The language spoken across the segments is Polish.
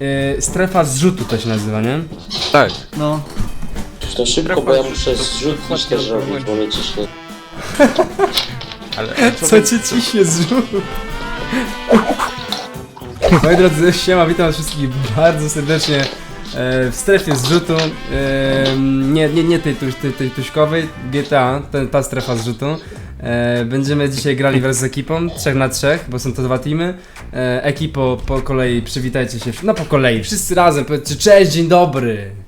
Yy, strefa zrzutu to się nazywa, nie? Tak. No. To szybko, bo ja muszę zrzut też robić, bo mnie ciśnie. Ale Co cię ciśnie zrzut? Moi drodzy, siema, witam was wszystkich bardzo serdecznie e, w strefie zrzutu. E, nie, nie, nie tej, tuś, tej, tej tuśkowej, GTA, ten, ta strefa zrzutu. E, będziemy dzisiaj grali wraz z ekipą, 3 na 3, bo są to dwa teamy. E, ekipo, po kolei przywitajcie się, no po kolei, wszyscy razem, powiedzcie cześć, dzień dobry.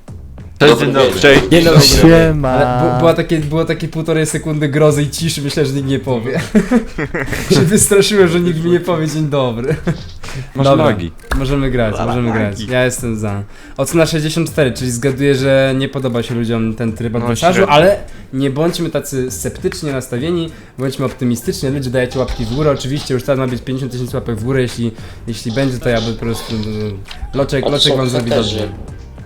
Cześć, dzień dobry. Cześć. Nie no, siema. Ale bu, była takie, było takie półtorej sekundy grozy i ciszy, myślę, że nikt nie powie. się wystraszyłem, że nikt mi nie powie dzień dobry. Masz Dobra. lagi. Możemy grać, możemy grać. Ja jestem za. Ocena 64, czyli zgaduję, że nie podoba się ludziom ten tryb No, adwersarzu, średnio. ale nie bądźmy tacy sceptycznie nastawieni, bądźmy optymistyczni. Ludzie dajecie łapki w górę, oczywiście już teraz ma być 50 tysięcy łapek w górę, jeśli, jeśli będzie, to ja by po prostu... Loczek, to loczek są wam zrobi dobrze.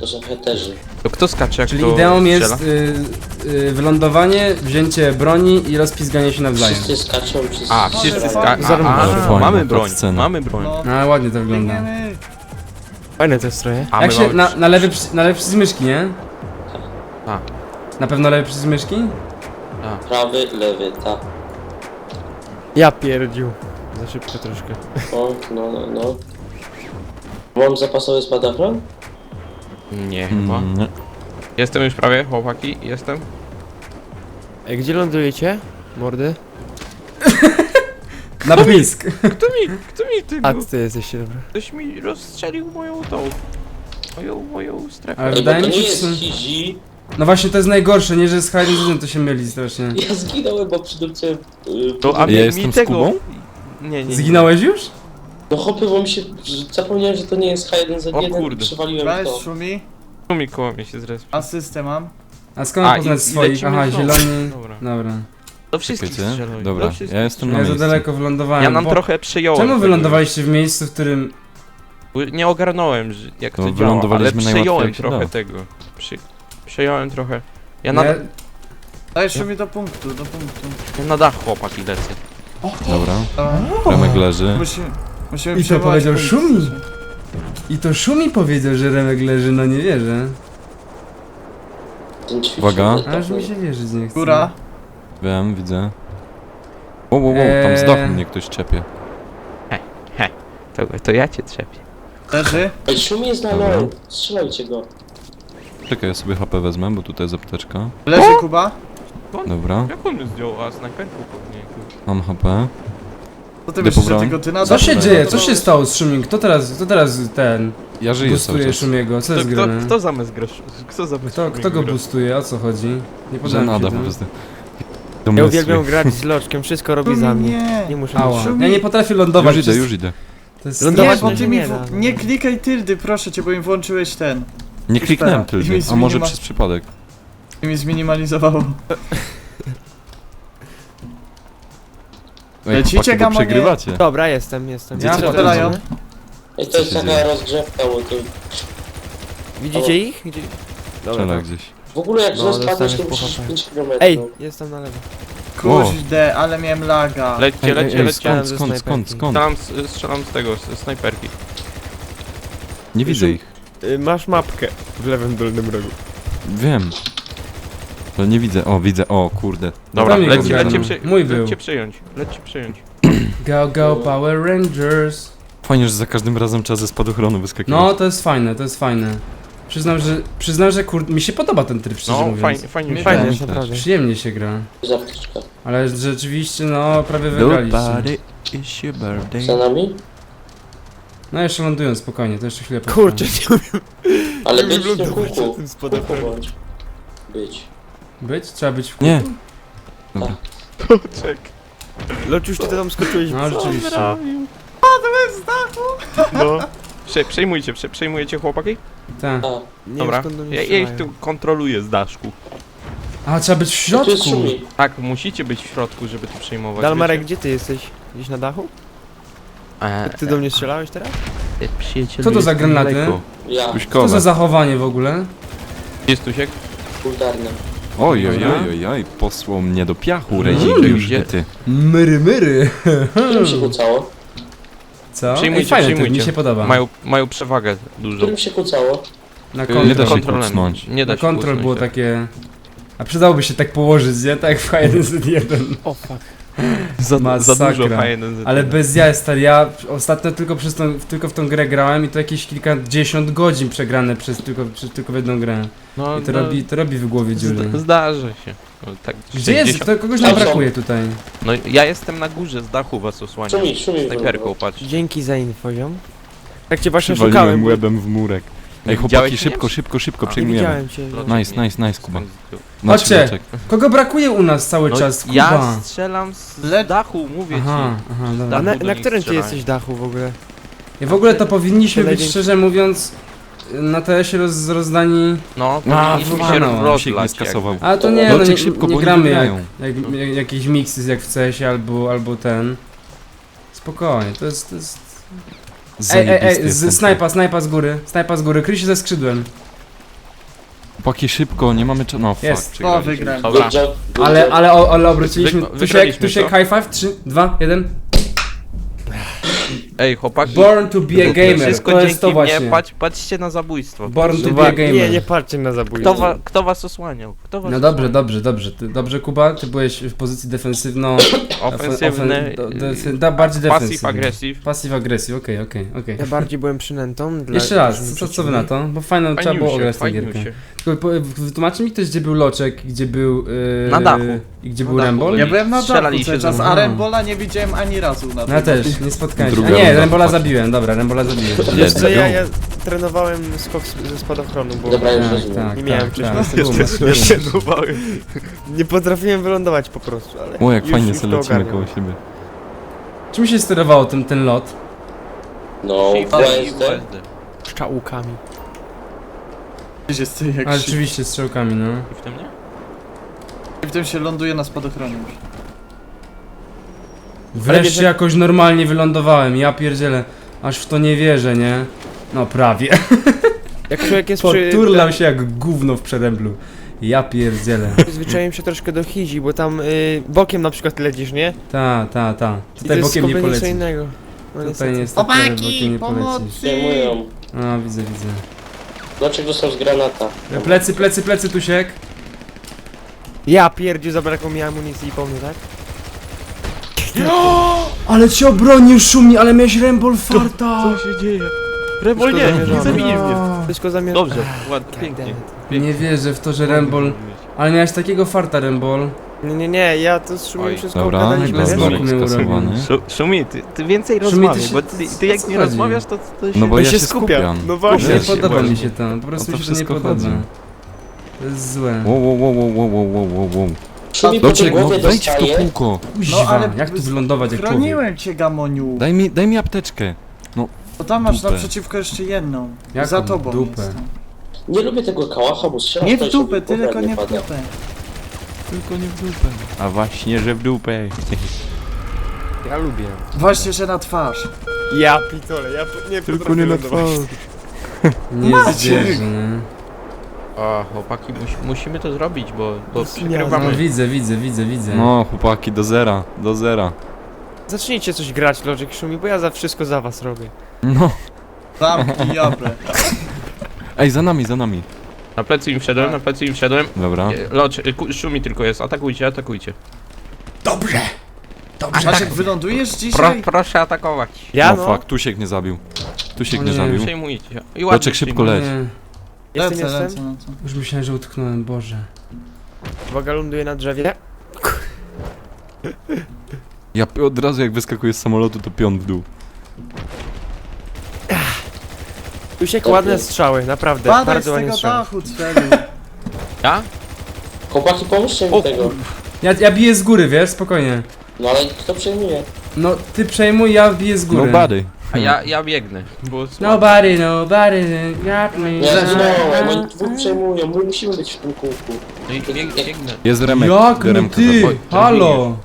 To są heterzy. To kto skacze, jak Czyli to ideą strzela? jest y, y, wylądowanie, wzięcie broni i rozpizganie się nawzajem. Wszyscy skaczą, wszyscy A, wszyscy skaczą. fajnie. A, Fajna mamy broń, scena. mamy broń. No. Ładnie to wygląda. Fajne te stroje. A Jak my się, mamy... na, na lewy, przy- na lewy przycisk myszki, nie? Tak. Na pewno lewy przycisk myszki? prawy, lewy, tak. Ja pierdził. Za szybko troszkę. O, no, no, no. Mam zapasowy spadachron? Nie, chyba. Mm, nie. Jestem już prawie, chłopaki, jestem. Ej, gdzie lądujecie? Mordy? Na pisk. Kto mi, kto mi tego... A ty jesteście, dobra. Ktoś mi rozstrzelił moją tą... Moją, moją strefę. Ale wydaje to mi nie się, jest że... Hizi. No właśnie to jest najgorsze, nie, że z Zone to się myli strasznie. Ja zginąłem, bo przydupcyłem... Yy, To, a Ja mi, jestem mi z tego... Kubą? Nie, nie, nie. Zginąłeś już? No hopy, bo mi się... Zapomniałem, że to nie jest H1Z1 O kurde. Weź to. szumi. Tu mi koło mnie się zrespi. Asystę mam. A skąd A, i- poznać i swoich? lecimy Aha, znowu. zieloni. Dobra. Dobra. Do wszystkich Czekajcie. strzeluj. Dobra, do wszystkich ja jestem Ja na za miejscu. daleko wylądowałem. Ja nam bo- trochę przejąłem. Czemu tego. wylądowaliście w miejscu, w którym... Bo Nie ogarnąłem, że jak To to, działa, ale wylądowaliśmy najłatwiej, przejąłem jak się trochę da. tego. Przy, przejąłem trochę. Ja Ja, na, Daj szumi do punktu, do punktu. ja na dach chłopaki lecę. Dobra. Dobra. Remek leży. Musimy, musimy I to przywołać powiedział punkt. Szumi. I to Szumi powiedział, że Remek leży, no nie wierzę. Uwaga. Aż mi się wierzyć nie chce. Góra. Wiem, widzę. Wow, wow, wow, tam z Eee. dachu mnie ktoś czepie. To, to ja cię trzepię. Leży. Ej, szumi jest na Dobra. low. Strzelajcie go. Czekaj, ja sobie HP wezmę, bo tutaj jest apteczka. Leży Kuba. Dobra, Jak on zdjął, a snajperką pewnie. mam HP. Co ty myślisz, że tylko ty Co się dzieje? Co się stało z Szumim? Kto teraz, kto teraz ten Ja żyję cały czas. Szumiego? Co Kto, jest kto, grane? kto grasz? Kto zamiast Kto, kto go boostuje? O co chodzi? Nie Że podałem nada się po prostu. Ja uwielbiam grać z loczkiem, wszystko robi za mnie. Nie. Nie muszę Ała. Szumi. Ja nie potrafię lądować. Już idę, przez- już idę. To jest Nie, Lądować bo nie ty mi nie w... nie klikaj tyldy, proszę cię, bo mi włączyłeś ten. Nie kliknąłem I mi tyldy, a może przez przypadek. I mi zminimalizowało. Ej, Lecicie, chłopaki, bo gamonie? przegrywacie. Dobra, jestem, jestem. Ja Widzicie, strzelają. co Ej, to Co jest się taka dzieje? rozgrzewka, bo to... Widzicie ich? Gdzie... Dobra, tak. gdzieś. W ogóle jak No, źle spadniesz, to dostaniesz musisz po 5 km. Ej, jestem na lewo. Kurde, ale miałem laga. Lećcie, Ej, ej, lećcie, ej, lećcie. skąd, ze skąd, skąd, snajperki. skąd? Strzelam, z- strzelam z tego, z snajperki. Nie widzę ich. Y, masz mapkę w lewym dolnym rogu. Wiem. To nie widzę. O, widzę. O, kurde. Dobra, lećcie, zgarnął. lećcie, przy, Mój był. lećcie przyjąć. Lećcie przyjąć. Go, go, Power Rangers. Fajnie, że za każdym razem trzeba ze spadochronu wyskakiwać. No, to jest fajne, to jest fajne. Przyznam, że, przyznam, że kur... mi się podoba ten tryb, szczerze No, mówiąc. fajnie, fajnie. Nie Fajnie, też. jest naprawdę. Przyjemnie się gra. Zawtyczka. Ale rzeczywiście, no, prawie wygraliście. Nobody is your birthday. Za nami? No, jeszcze lądują spokojnie, to jeszcze chwilę potrwa. Kurczę, nie umiem Ale nie być w tym lądować na kółku. tym Kółko spadochronie. bądź. Być. Być? Trzeba być w Nie. kółku? Dobra. Czek. Loczuś, ty tam skoczyłeś. No, rzeczywiście. No. Prze, przejmujcie, prze, przejmujecie chłopaki? Tak. A, Nie Dobra. wiem skąd do mnie Ja, ja ich strzelają. tu kontroluję z daszku. A, trzeba być w jest środku. szumi. Tak, musicie być w środku, żeby tu przejmować. Dalmarek, wiecie? gdzie ty jesteś? Gdzieś na dachu? E, Ty do mnie strzelałeś teraz? e, przyjacielu, Co to za jestem granaty? daleko. Ja. Co za zachowanie w ogóle? Jest Tusiek? Kultarny. Oj, oj, oj, oj, oj, posłał mnie do piachu, Mm. Rezik, już Gdzie- nie ty. Myry, myry. Którym się rzucało? Co? Ej, Przyjmujcie, mi przyjmujcie. się podoba. Mają, mają przewagę dużą. Którym się kłócało? Na Nie kontrol, da się kontrolem. kucnąć. Nie da na się kontrol kucnąć, było tak. takie... A przydałoby się tak położyć, nie? Tak jak w H1Z1. O fuck. Za, za Masakra. dużo H1Z1. Ale bez jaj, stary, ja ostatnio tylko, przez tą, tylko w tą grę grałem i to jakieś kilkadziesiąt godzin przegrane przez tylko, przez tylko w jedną grę. no, I to, no, robi, to robi w głowie dziury. zda, Zdarza się. No, tak, Gdzie jest? 60. To kogoś nam brakuje tutaj. No ja jestem na górze, z dachu was osłaniam. Szumi, szumi. Snajperką, patrz. Dzięki za infoziom. Tak cię właśnie Przywaliłem szukałem. łebem w murek. Ej, chłopaki, Widziałeś szybko, mnie? szybko, szybko, A. Nie przejmujemy. widziałem cię. Nice, nice, nice, Kuba. No, Na Chodźcie. loczek. Kogo brakuje u nas cały czas? Kuba. ja strzelam z Le- dachu, mówię Aha, ci. aha, A dobra. dachu na, do na nich którym ty jesteś dachu w ogóle? I w ogóle to powinniśmy być szczerze mówiąc na TS-ie roz, rozdani. No, A, powinniśmy się. Siek nie rozlać. skasował. Ale to nie, no nie, szybko, nie bo gramy jak, jak, jak, jakieś miksy jak w CS-ie albo, albo ten. Spokojnie, to jest. To jest... Ej, ej, ej, z, snajpa, snajpa z góry, snajpa z góry, kryj się ze skrzydłem. Chłopaki, szybko, nie mamy czasu. No, fuck. Jest. O, przegraliśmy. wygrałem. Dobra. Good job, good Ale, job. ale, o, ale obróciliśmy. Wy- Tusiek, wygraliśmy, tusiek, co? high five, 3, 2, 1. Ej, chłopaki. Born to be a gamer, Wszystko to dzięki jest to właśnie. mnie, patrz, patrzcie na zabójstwo. Born to be a gamer. Nie, nie patrzcie na Kto, zabójcę. wa, kto was osłaniał? Kto was No dobrze, osłaniał? dobrze, dobrze. Ty, dobrze, Kuba, ty byłeś w pozycji defensywno... Ofensywny, ofen- do- defen- da, bardziej passive defensywny. aggressive. Passive agresji, okej, okej, okej. Ja bardziej byłem przynętą. Dla Jeszcze raz, co, co wy na to? Bo fajną trzeba było ograć tę gierkę. Tylko wytłumaczy mi ktoś, gdzie był Loczek, gdzie był... Yy, Na dachu. I gdzie Na był dachu Rembol? Ja byłem na dachu cały czas, a. Rembola nie widziałem ani razu na No tym. ja też, nie spotkałem się. Druga nie, Rembola zabiłem, dobra, Rembola zabiłem. Wiesz co, ja, ja trenowałem skok z- ze spadochronu, bo Dobra, już Tak, rozumiem. tak, Nie miałem wcześniej. tak, nie potrafiłem wylądować po prostu, ale O, jak już, fajnie już sobie to lecimy ogarniam. koło siebie. Czym się sterowało ten, ten lot? No. Szczałkami. Gdzieś jest ty jak Ale shit. rzeczywiście strzałkami, no. I w tym nie? I w tym się ląduje na spadochronie już. Wreszcie wiesz, jak- jakoś normalnie wylądowałem, ja pierdzielę. Aż w to nie wierzę, nie? No prawie. Jak człowiek jest przy... Poturlał się jak gówno w przeręblu. Ja pierdzielę. Zwyczaiłem się troszkę do Hizi, bo tam y, bokiem na przykład lecisz, nie? Ta, ta, ta. I to Tutaj jest bokiem nie kompletnie co poleci. innego. No Tutaj niestety. niestety bokiem nie poleci. Zdejmują. A, widzę, widzę. Dlaczego dostał z granata? Plecy, plecy, plecy, Tusiek. Ja pierdziu, zabrakło mi amunicji i po mnie, tak? Ale cię obronił, Szumi, ale miałeś rembol farta. się dzieje? Rebol Wszystko nie, nie zabijesz mnie. Wszystko zamiast... Dobrze, ładnie, pięknie. Nie wierzę w to, że rembol... Ale miałeś takiego farta, rembol. Nie, nie, nie, ja to z Szumiem Oj. wszystko Dobra, ogadaliśmy, bez wiesz? skasowany. urobił. Szumi, ty, ty więcej Szumi, ty rozmawiaj, się- bo ty, ty jak co nie rozmawiasz, to, to się... No bo ja się się skupia. skupiam. No Nie właśnie. Wiesz, podoba właśnie. mi się to, po prostu O to mi się to nie wszystko podoba. chodzi. To jest złe. Wow, wow, wow, wow, wow, wow, wow, wow. Szumi po tej Loczek, no głowie wejdź w to dostaje. kółko. Kuźwa, jak tu wylądować jak człowiek? Chroniłem cię, Gamoniu. Daj mi, daj mi apteczkę. Bo tam masz dupę. naprzeciwko jeszcze jedną. Jaką Za tobą dupę? Nie lubię tego kałacha, bo strzela Nie w dupę, mi tylko nie w dupę. Tylko nie w dupę. A właśnie, że w dupę. Ja lubię. Właśnie, że na twarz. Ja pitole, ja po- nie Tylko nie na potrafię lądować. twarz. Nie Maciek! zwierzę, nie? O, chłopaki, musi, musimy to zrobić, bo, bo No przegrywamy. widzę, widzę, widzę, widzę. No, chłopaki, do zera, do zera. Zacznijcie coś grać, Logic Szumi, bo ja za wszystko za was robię. No. Zamknij japę. Ej, za nami, za nami. Na plecy im wszedłem, na plecy im wszedłem. Dobra. E, Locz, e, ku- Szumi tylko jest, atakujcie, atakujcie. Dobrze! Dobrze! Maciek, wylądujesz Pro, dzisiaj? proszę atakować. Ja no, no, fuck, Tusiek nie zabił. Tusiek O nie zabił. Przejmujcie. I ładnie Loczek, szybko leć. Nie, jestem, Lecę, jestem. lecę, lecę. już myślałem, że utknąłem, Boże. Uwaga, ląduję na drzewie. Ja od razu jak wyskakuję z samolotu, to pion w dół. Dobrze. ładne strzały, naprawdę, Padaj z bardzo ładnie tego strzały. dachu, celu. Ja? Chłopaki, pomóżcie mi O tego. Ja, ja biję z góry, wiesz, spokojnie. No ale kto przejmuje? No, ty przejmuj, ja biję z góry. Nobody. A ja, ja biegnę. Bo Nobody, nobody, got me. Nie, no, oni dwóch przejmują, my musimy być w tym kółku. No i bieg, biegnę. Jest remek. Jak my, Remka ty? Halo!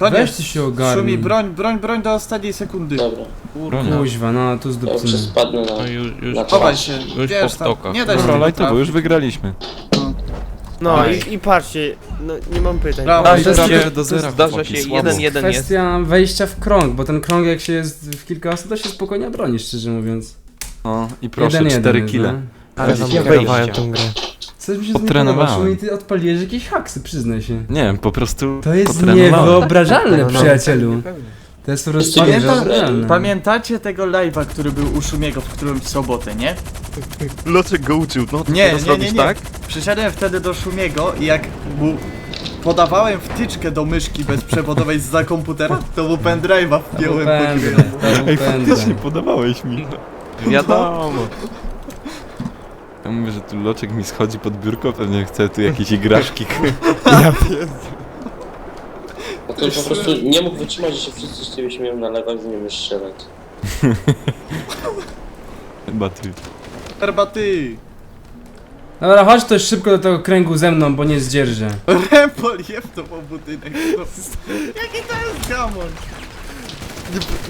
Weź Koniec. ty się ogarnij. Szumi, broń, broń, broń do ostatniej sekundy. Dobra, Broń. Kuźwa, no, tu ja już zdupcymy. spadnę na... No już, już. Chowaj się, Już wiesz po tam, wtokach. nie daj się Dobra, tego lajtowo, trafić. już wygraliśmy. No Oj. i, i patrzcie, no nie mam pytań. Brawo. Ale to jest że do zera, Zdarza chłopaki, się słabo. jeden, jeden jest. kwestia wejścia w krąg, bo ten krąg jak się jest w kilka osób, to się spokojnie broni, szczerze mówiąc. O, i proszę, jeden, cztery jeden, kile. No. Ale Wejścia. zamordowałem tą grę. Coś mi się Potrenowałem. zdenerwowało, i ty odpaliłeś jakieś haksy, przyznaj się. Nie wiem, po prostu To jest potrenowałem. niewyobrażalne, No, no. przyjacielu. To jest po prostu niewyobrażalne. Pamiętacie tego live'a, który był u Szumiego w którąś sobotę, nie? Loczek go uczył, no Nie, teraz nie, nie, robisz nie. tak? Przyszedłem wtedy do Szumiego i jak mu podawałem wtyczkę do myszki bezprzewodowej za komputera, to mu pendrive'a wpiąłem Pędzę, grę. Ej, Faktycznie podawałeś mi. Wiadomo. Ja mówię, że tu loczek mi schodzi pod biurko, pewnie chce tu jakieś igraszki. No to po prostu nie mógł wytrzymać, że się wszyscy z ciebie śmieją na lewach, nie umiesz strzelać. Chyba ty. Herbaty! Dobra, chodź to szybko do tego kręgu ze mną, bo nie zdzierżę. Rempol je w to po budynek. Jaki to jest gamon?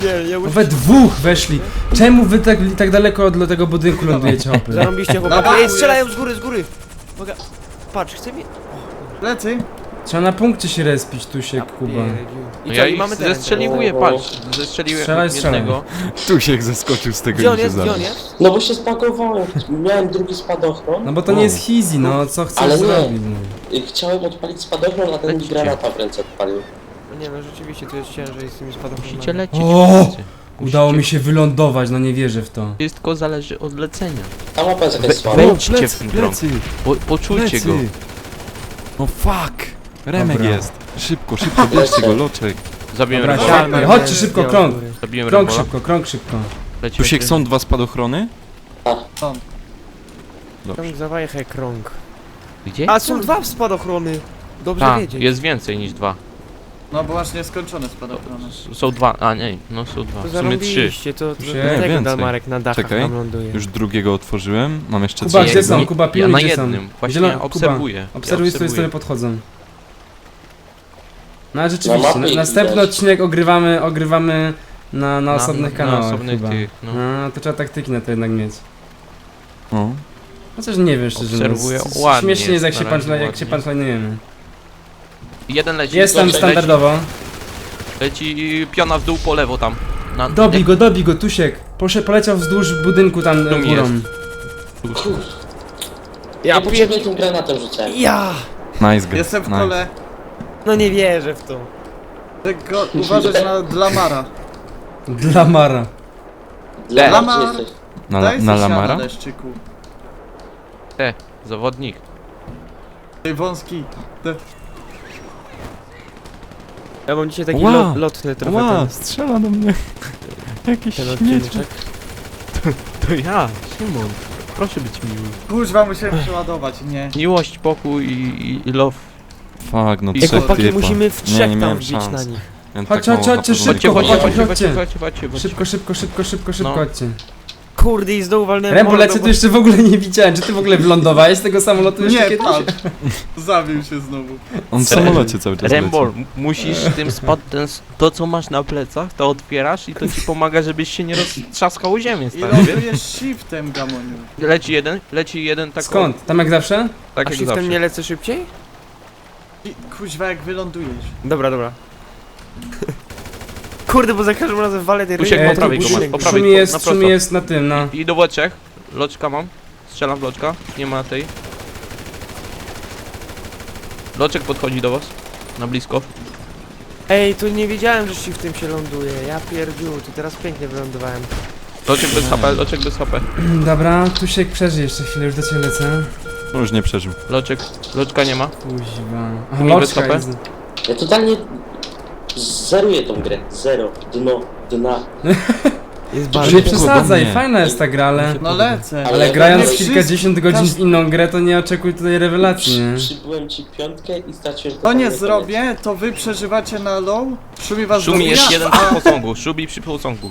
Nie, ja We dwóch weszli. Czemu wy tak, tak daleko od tego budynku lądujecie, hopy? Zarąbiście chłopaki. Ej, strzelają z góry, z góry. Uwaga. Patrz, chce mi... Plecy? Trzeba na punkcie się respić, tu się, Kuba. Pierdziu. No I ja co, i ich mamy teren. zestrzeliwuję, patrz. Zestrzeliłem Strzelaj, strzelaj. jednego. Tu się zeskoczył z tego Gdzie on i się jest, gdzie on zabił. jest? No bo się spakowałem, miałem drugi spadochron No bo to nie jest easy, no co chcesz Ale nie. zrobić? No. i chciałem odpalić spadochron, a ten mi Lecicie. granata w ręce odpalił. No nie no, rzeczywiście tu jest ciężej z tymi spadochronami. Musicie lecieć. O! wszyscy. Udało mi Musicie- się wylądować, no nie wierzę w to. Wszystko zależy od lecenia. Ta mapa jest jakaś słaba. Wejdźcie w ten. Po, poczujcie go. No fuck! Remek Dobra. jest. Szybko, szybko, bierzcie go, loczek. Zabiłem Dobra, siadaj. chodźcie szybko, krąg. Zabiłem Krąg szybko, krąg szybko. Leci, Tu się leci. są dwa spadochrony? Krąg zawajechaj krąg. Gdzie? A, są dwa spadochrony. Dobrze Tak, wiedzieć. jest więcej niż dwa. No bo właśnie skończone spadochrony. S- Są dwa, a nie, no są dwa. To W sumie trzy. zarąbiście, to, to Nie, więcej. Dalmarek na dachach Czekaj, tam ląduje. Już drugiego otworzyłem, mam jeszcze Kuba, gdzie są? Kuba, ja na gdzie są. jednym. Właśnie Kuba, obserwuję. Obserwuj, ja z której strony podchodzą. No ale rzeczywiście, na, następny widać. odcinek ogrywamy, ogrywamy na, na osobnych na kanałach osobnych chyba. tych, no. No, to trzeba taktyki na to jednak mieć. O, Chociaż nie wiem szczerze Obserwuję, mówiąc. ładnie Śmiesznie jest jak się, na razie punchline, jak się ładnie. punchline'ujemy. Jeden leci. Jestem leci, standardowo. Leci piona w dół po lewo tam. Na, Dobij go, dobij go, Tusiek. Posze, poleciał wzdłuż budynku tam Tu e, mi górą. Ja Ja pier... potrzebnie tym granatem rzucałem. Ja! nice guy. Jestem w nice. kole. No nie wierzę w to. Tylko uważać na Dlamara. Dla Mara. Dla Lamar. jesteś. Na, Daj na siana, Lamara? leszczyku. Zawodnik. Tej wąski. Te- Ja mam dzisiaj taki Ła! lot, lotny trochę Ła, ten, strzela do mnie. Jakiś ten śmieć. odcinek. To ja, Szymon. Proszę być miły. Kuźwa musiałem przeładować, nie. Miłość, pokój i, i love. Fuck, no trzech Chłopaki, typa. musimy w Nie, trzech nie tam miałem wbić szans. na nich. Miałem Chodź, tak chodź, mało HP, szybko, Chodźcie, chodźcie, chodźcie, chodźcie. chodźcie, chodźcie, chodźcie. Szybko, szybko, szybko, szybko, szybko, No. chodźcie. Kurde, i znowu walnąłem Rembo, lecę tu jeszcze w ogóle nie widziałem. Czy ty w ogóle wylądowałeś z tego samolotu jeszcze Nie, kiedyś? patrz. Zabił się znowu. On w samolocie cały czas Rembol, m- musisz tym spod, ten, s- to co masz na plecach, to otwierasz i to ci pomaga, żebyś się nie roztrzaskał o ziemię, I stary, wiesz? lądujesz shiftem, Gamoniu. Leci jeden, leci jeden tak Skąd? Tam jak zawsze? Tak A jak shiftem zawsze. nie lecę szybciej? I kuźwa jak wylądujesz. Dobra, dobra. Kurde, bo za każdym razem walę tej Tusiek, ryby. po prawej go masz, budynek. po prawej. Szumi na jest, prosto. szumi jest na tym, no. I do Włeczech. Loczka mam. Strzelam w loczka. Nie ma tej. Loczek podchodzi do was. Na blisko. Ej, to nie wiedziałem, że shiftem się ląduje. Ja pierdziu, tu teraz pięknie wylądowałem. Loczek bez HP, loczek bez HP. Dobra, Tusiek przeżyj jeszcze chwilę, już do ciebie lecę. No już nie przeżył. Loczek, loczka nie ma. Kuźwa. Loczka jest. Ja totalnie zeruję tą grę. Zero. Dno. Dna. Jest Bardzo Nie przesadzaj, fajna jest ta gra, ale... No lecę. Ale Ale grając nie kilkadziesiąt godzin w inną grę, to nie oczekuj tutaj rewelacji, nie? Przybyłem ci piątkę i straciłem To nie zrobię, to wy przeżywacie na low. Szumi was Szumi zabija, jest jeden przy posągu. Szubi przy posągu.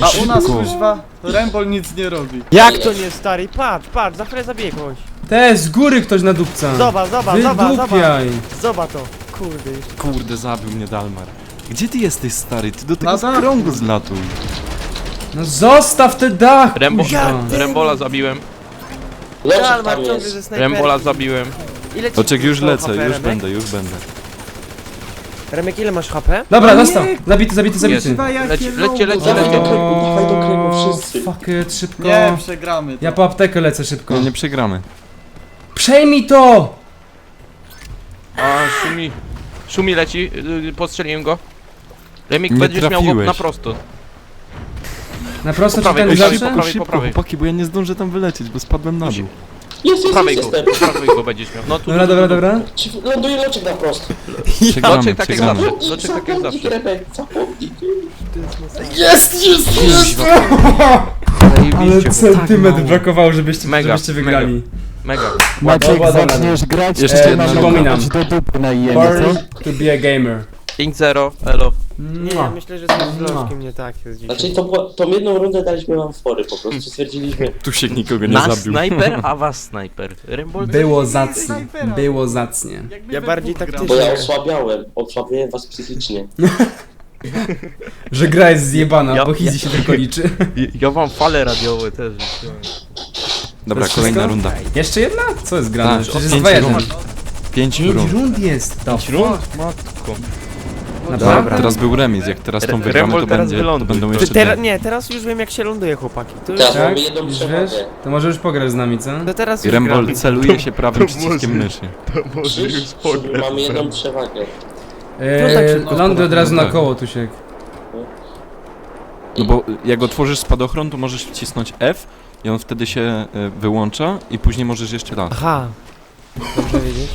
A u nas Szybko. kuźwa Rembol nic nie robi. Jak to nie, stary? Patrz, patrz, za chwilę zabiję kogoś. Te, z góry ktoś nadupca. Zobacz, zobacz, zobacz, zobacz. Wydupiaj. Zobacz to. Kurde, jeszcze. Kurde, zabił mnie Dalmar. Gdzie ty jesteś, stary? Ty do tego Na dachu. krągu zlatuj. No zostaw te dach, Rembo, kuźwa. Rembola zabiłem. Dalmar tam ciągle jest. ze snajperki. Rembola zabiłem. Ile ci Loczek, już zostało lecę, HP, już Remek? będę, już będę. Remek, ile masz HP? Dobra, O nie! dostał. Zabity, zabity, zabity. Lecie, lecie, Dawaj do lecie. dawaj do wszyscy. Fuck it, szybko. Nie, przegramy to. Ja po aptekę lecę szybko. No nie przegramy. Przejmij to! A, Szumi. Szumi leci, y, postrzeliłem go. Remik, Nie będziesz miał go trafiłeś. na prosto. Na prosto czy prawej, ten po prawej, zawsze? po prawej, Szybko, chłopaki, bo ja nie zdążę tam wylecieć, bo spadłem na dół. Jest, Po jest, prawej jest, go, jestem. po prawej go będziesz miał. No tu, Dobra, tu, tu, dobra, tu. dobra. Ci ląduje loczek na prosto. Przegramy, Loczek tak jak przegramy. zawsze. Loczek tak jak Zapomnij, zawsze. Rebek, zapomnij. Jest, jest, jest! Ale Zajebiście, centymetr brakowało, żebyście, Mega, żebyście wygrali. Mega. Maciek, zaczniesz grać, Jeszcze to jedna nam noga. kopać do dupy na IEM, Born co? to be a gamer. 5-0, elo. Nie, ja Mua. myślę, że coś z Mua. Loczkiem nie tak jest dzisiaj. Znaczy, to była, tą jedną rundę daliśmy wam fory po prostu. Stwierdziliśmy, Tu się nikogo nie Nasz zabił. snajper, a was snajper. Rembol Było zacnie, było zacnie. Ja bardziej gramy. bo ja taktycznie. osłabiałem. Osłabiłem was psychicznie. Że gra jest zjebana, Ja- bo Hizi się tylko liczy. Ja wam fale radiowe też rzuciłem. Dobra, To jest kolejna wszystko? runda. Jeszcze jedna? Co jest grane? Tak, Przecież jest pięć 2-1. rund. Pięć Pięć rund. rund jest. To Pięć rund? Matko. Dobra, Dobra. teraz był remis, jak teraz tą Re- wygramy, to teraz będzie, to wyląduj. będą jeszcze dwie. nie, teraz już wiem jak się ląduje chłopaki. To już, Teraz Tak? mamy jedną Już przewagę. wiesz? To może już pograć z nami, co? to teraz już Rembol celuje się prawym to przyciskiem może- myszy. Krzyż, mamy jedną przewagę. No tak Eee, szybko. od razu na koło, Tusiek. No bo jak otworzysz spadochron, to możesz wcisnąć F i on wtedy się e, wyłącza i później możesz jeszcze raz. Aha. Dobrze wiedzieć.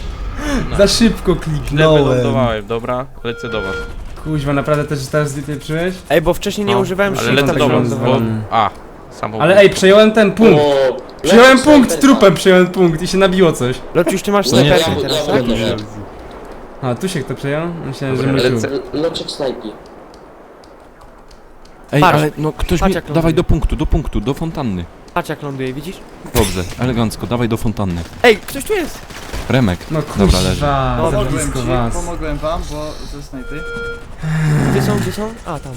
Za szybko Źle kliknąłem. wylądowałem, dobra, lecę do was. Kuźwa, naprawdę też teraz wypieprzyłeś? Ej, bo wcześniej nie No, używałem Ale lecę do was, bo... A, samochód. Ale ej, przejąłem ten punkt. Przyjąłem lecz punkt, trupem przyjąłem punkt i się nabiło coś. Lociuś, ty masz No nie, snajperkę ja- teraz, ja tak? będę. A, Tusiek to przejął? Myślałem, że Dobra, my tu. lecę. Loczek snajpi. Ej, Patrz. ale no ktoś Patrz, mi... jak ląduje. Dawaj do punktu, do punktu, do fontanny. Patrz jak ląduje, widzisz? Dobrze, elegancko, dawaj do fontanny. Ej, ktoś tu jest! Remek. No Dobra, leży. kuźwa, za Pomogłem ci, was. pomogłem wam, bo ze snajpy. Gdzie są, gdzie są? A, tam.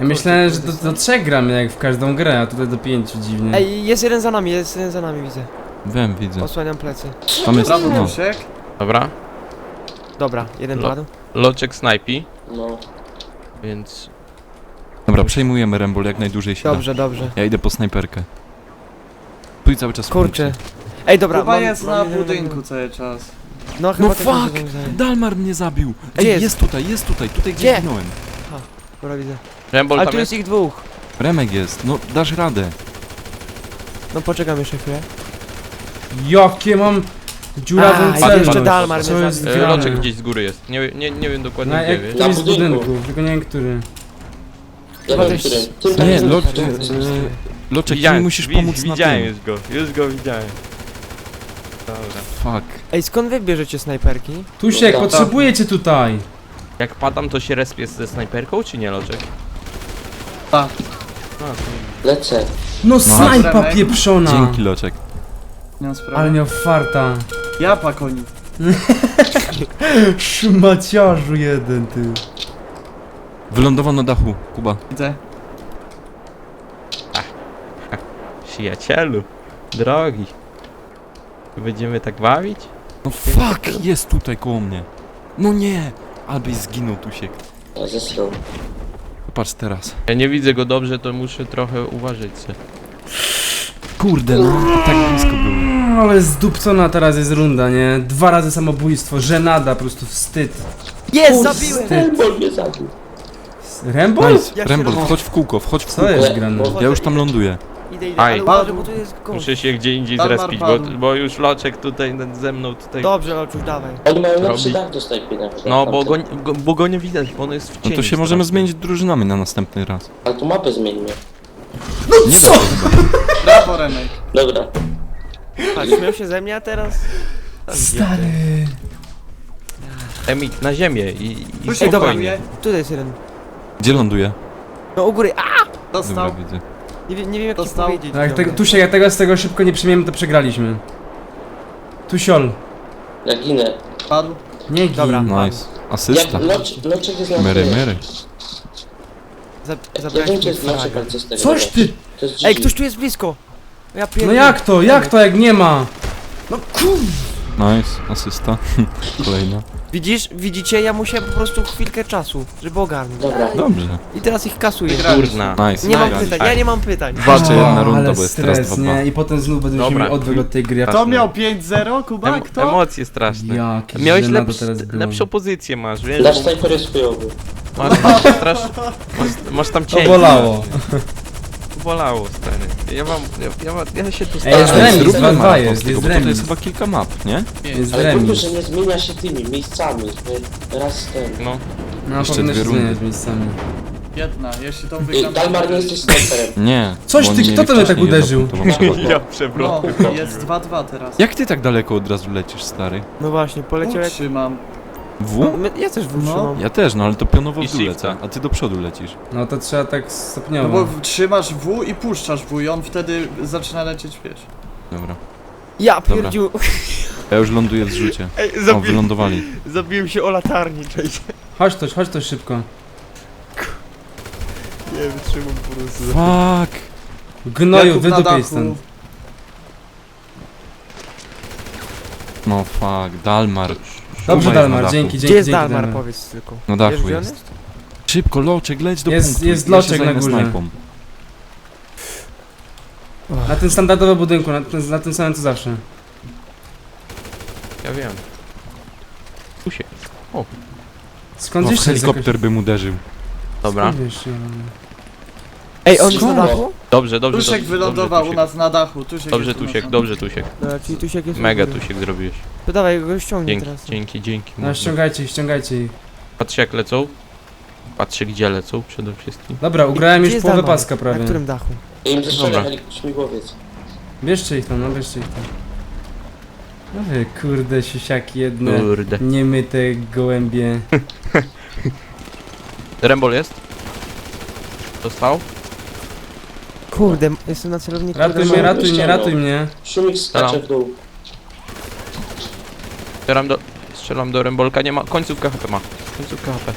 Ja myślałem, że do, do trzech gramy jak w każdą grę, a tutaj do pięciu dziwnie. Ej, jest jeden za nami, jest jeden za nami, widzę. Wiem, widzę. Osłaniam plecy. Tam jest, Brawo, no. Dobra, Dobra, jeden Lo- padł. loczek snajpi, No. więc... Dobra, przejmujemy Rembol jak najdłużej się Dobrze, dobrze. da. Ja idę po snajperkę. Tu i cały czas Kurczę. Ej, dobra, Chyba mam- jest mam na jeden- budynku cały czas. No chyba No też mi się fuck! Dalmar mnie zabił! Gdzie jest? jest tutaj, jest tutaj, tutaj gdzie Gdzie? zginąłem. Dobra, widzę. Rembol Ale tam tu jest? jest ich dwóch. Remek jest, no dasz radę. No poczekam jeszcze chwilę. Jakie mam dziurawą A, jeszcze Dalmar Co mnie jest zabił. E? Loczek gdzieś z góry jest. Nie, nie, nie wiem dokładnie Na gdzie, jak, wiesz? Na budynku. budynków, tylko nie wiem który. Ja Chyba wiem, też- którym. Tym Nie, takim no, e, Loczek, ty mi Widziałem, musisz wi- pomóc na Widziałem tym. już go, już go widziałem. Dobra. Fuck. Ej, skąd wy bierzecie snajperki? Tusiek, Dobra. potrzebuję cię tutaj. Jak padam, to się respię ze snajperką, czy nie, Loczek? Tak. A, Lecę. No snajpa Remek. pieprzona. Dzięki Loczek. Nie mam sprawy. Ale miał farta. Ja pakoni. Szmaciarzu jeden, ty. Wylądował na dachu, Kuba. Widzę. Przyjacielu, drogi. Będziemy tak bawić? No fuck, jest tutaj koło mnie. No nie! Albyś zginął, Tusiek. Ja zesrał. Patrz teraz. Ja nie widzę go dobrze, to muszę trochę uważać se. Kurde, no, tak blisko było. Mm, Ale zdupcona teraz jest runda, nie? Dwa razy samobójstwo, żenada, po prostu wstyd. Jest, zabiłem! Elbol mnie zabił. Rembol? Nice. Jak się Rembol, robi? wchodź w kółko, wchodź w Co kółko. jest grane? Ja już tam ląduję. Idę, idę, Aj. ale uważaj, bo tu jest gość. Muszę się gdzie indziej Dalmar zrespić, bo, padł. bo już Loczek tutaj nad- ze mną tutaj... Dobrze, Loczuś, dawaj. Oni mają lepszy Robi. snajpienia. No, bo go, go, bo go nie widać, bo on jest w No cieniu. to się możemy strasznie. zmienić drużynami na następny raz. Ale tu mapę zmieńmy. Nie co? Brawo, Remek. Dobra. A, śmiał się ze mnie, a teraz... Stary. Emik, na ziemię i, i Tusiek dobra. spokojnie. Tutaj jest jeden. Gdzie ląduje? No u góry, a! Dobra, Dostał. widzę. Nie, wiem- nie wiem jak ci Dostał. powiedzieć. Tak, dobra. te, Tusiek, jak tego z tego szybko nie przyjmiemy, to przegraliśmy. Tusiol. Ja ginę. Padł. Nie gin. Dobra. Nice. Asysta. Jak loczek jest na Mery, tyle. mery. Za, Ja wiem, mi gdzie jest loczek, fraga. ale co z tego? Coś ty! To jest Ej, ktoś tu jest blisko! Ja No pierdolę. jak to? Jak to, jak nie ma? No kur... Nice, asysta. Kolejna. Widzisz, widzicie, ja musiałem po prostu chwilkę czasu, żeby ogarnąć. Dobra. Dobrze. I teraz ich kasuję. Kurna. Nice. Nie mam Nice. pytań, ja nie mam pytań. Walczę jedna O, runda, ale bo jest teraz stres, 2-2. nie? I potem znów będziemy Dobra. mieli odwyk od tej gry. Kto miał 5-0, Kuba? Em Kto? emocje straszne. Jaki Miałeś żenada lepsz, teraz było. lepszą pozycję masz, wiesz? Nasz snajper jest chujowy. Masz, masz, strasz, masz, masz tam To cień. bolało. Bolało, stary. Ja mam, ja, ja, ja się tu Ej, jest Ale remis, zróbmy 2-2 maraton jest, z tego, jest bo to remis. jest chyba kilka map, nie? Jest Ale kurde, remis. że nie zmienia się tymi miejscami. że Raz ten. No, No, Jeszcze powinno dwie się rundy. zmieniać miejscami. Jedna, jeśli to I wygram... No Dalmar nie jesteś snajperem. Nie. Coś bo ty, oni kto to mnie tak wcześniej uderzył? ja No, przewrotny. jest 2-2 teraz. Jak ty tak daleko od razu lecisz, stary? No właśnie, poleciał jak... No, W? my- ja też No. wytrzymam. Ja też, no ale to pionowo I w dół shifta. lecę, a ty do przodu lecisz. No to trzeba tak No stopniowo. bo w- trzymasz W i puszczasz W i on wtedy zaczyna lecieć, wiesz. Dobra. Ja pierdziu... Ja już ląduję w zrzucie. Ej, O, zabi wylądowali. zabiłem się o latarni, cześć. Chodź to, chodź to szybko. Nie wytrzymam po prostu. Fuck! Gnoju, Jakub na wydupiej dachu. stąd. No fuck, Dalmar. Dobrze Szuma jest na Dalmar, dachu. dzięki, dzięki, Gdzie jest dzięki Dalmar, Dalmar. powiedz tylko. Na Wiesz, dachu gdzie on jest. Szybko, Loczek, leć do Jest- punktu. jest ja Loczek na zajmę górze. snajpą. Na tym standardowym budynku, na tym, na tym samym co zawsze. Ja wiem. Tu się. Skąd No, jeszcze jest helikopter bym uderzył. Dobra. Skąd Ej, on jest Skąd? na dachu? Dobrze, dobrze. Tusiek dobrze, wylądował dobrze, u nas na dachu. Tusiek Dobrze, jest u nas Tusiek, na dobrze, Tusiek. Dobra, czyli Tusiek jest u Mega góry. Tusiek zrobiłeś. To dawaj, go ściągnij Dzięki, teraz. dzięki, dzięki. No mocno. ściągajcie ich, ściągajcie ich. Patrzcie jak lecą. Patrzcie gdzie lecą przede wszystkim. Dobra, ugrałem Gdzie już jest połowę Dalmar? paska Na prawie. którym dachu? I im zestrzela Dobra. śmigłowiec. Bierzcie ich tam, no bierzcie ich tam. No wy kurde siusiaki jedne. Kurde. Niemyte gołębie. Rembol jest? Dostał? Kurde, jestem na celowniku. Ratuj mnie, ratuj mnie, ratuj mnie. Szumik skacze w dół. Strzelam do... Strzelam do Rembolka, nie ma... Końcówka HP ma. Końcówka HP.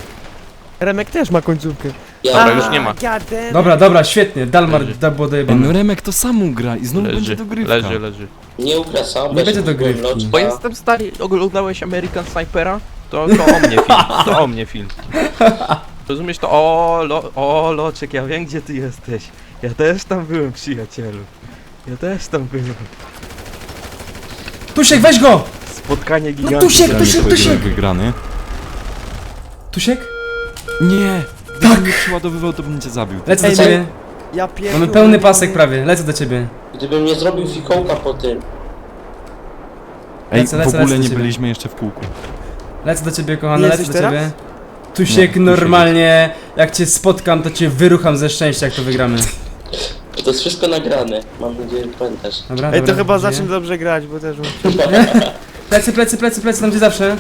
Remek też ma końcówkę. Ja Dobra, już nie ma. Dobra, dobra, świetnie. Dalmar Leży. da było Ej, no dojebane. Remek to sam ugra i znowu będzie Leży, dogrywka. leży, leży. nie ugra sam. Nie będzie dogrywki. Bo jestem stary, oglądałeś American Snipera? To, to o mnie film, to o mnie film. Rozumiesz to? O, lo, o, Loczek, ja wiem gdzie ty jesteś. Ja też tam byłem, przyjacielu. Ja też tam byłem. Tusiek, weź go! Spotkanie No gigantów. Tusiek, Tusiek, pojedynek Tusiek! wygrany. Tusiek? Nie! Tak! Nie przeładowywał, to bym cię zabił. Lecę do Ej, ciebie. Ja pierdolę. Mamy pełny pasek prawie, lecę do ciebie. Gdybym nie zrobił fikołka po tym. Ej, Lecę, lecę, w ogóle lecę do nie ciebie. byliśmy jeszcze w kółku. Lecę do ciebie, kochany, lecę Jesteś do teraz? ciebie. Tusiek, Nie, normalnie, jak cię spotkam, to cię wyrucham ze szczęścia, jak to wygramy. To jest wszystko nagrane. Mam nadzieję, że pamiętasz. Dobra, Ej, to dobra, chyba zacznę dobrze grać, bo też... Plecy, plecy, plecy, plecy, tam gdzie zawsze.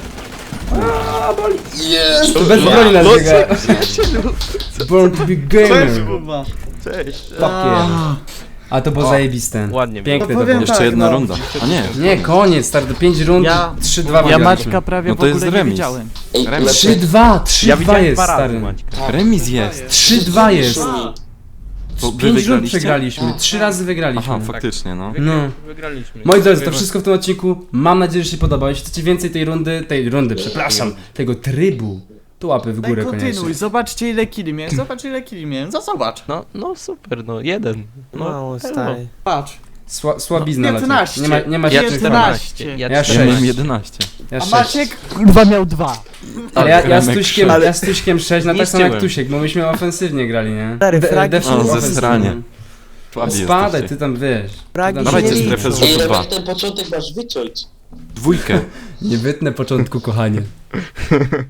Aaa, boli. Yes! To bez broni nas biega. Born to be Cześć, gamer. Kuba. Cześć. Fuck yeah. A to było O, zajebiste. Ładnie Piękne No to było. Jeszcze tak, jedna no. runda. A nie, Nie, koniec, stary, do 5 rund, Ja- 3-2 Ja. Maćka prawie No w to ogóle jest nie remis. widziałem. Ej, Remis. lecę. 3-2, 3-2 Ja widziałem jest, dwa razy stary. Maćka. remis jest. 3-2 jest. To wy 5 rund wygraliście? przegraliśmy, 3 razy wygraliśmy. Aha, faktycznie, no. No. Wygraliśmy. Moi drodzy, to wszystko w tym odcinku. Mam nadzieję, że się podoba. Jeśli chcecie więcej tej rundy, tej rundy, przepraszam, tego trybu, to łapy w Daj górę kontynuuj, koniecznie. zobaczcie ile kili miałem, zobacz ile kili miałem, za zobacz. No, no super, no jeden. No, Mało, stary. Patrz. Sła, słabizna leci. 15. Nie ma, nie ma Ja się czym 14. chwalić. Ja Ja Ja 14. miałem 11. Ja A 6. Maciek? Kurwa miał dwa. Ale ja, ja, z Remek Tuśkiem, sześć. ja z Tuśkiem 6, na tak samo jak. Tusiek, bo myśmy ofensywnie grali, nie? Stary, De- fragi. O, ofensywnie. stranie. Słabi Spadaj, jesteście. ty tam wiesz. Fragi Ty tam- się Dawajcie nie strefę liczą. z Ej, rzutu Remek, 2. ten początek masz wyciąć. Dwójkę. Nie wytnę początku, kochanie.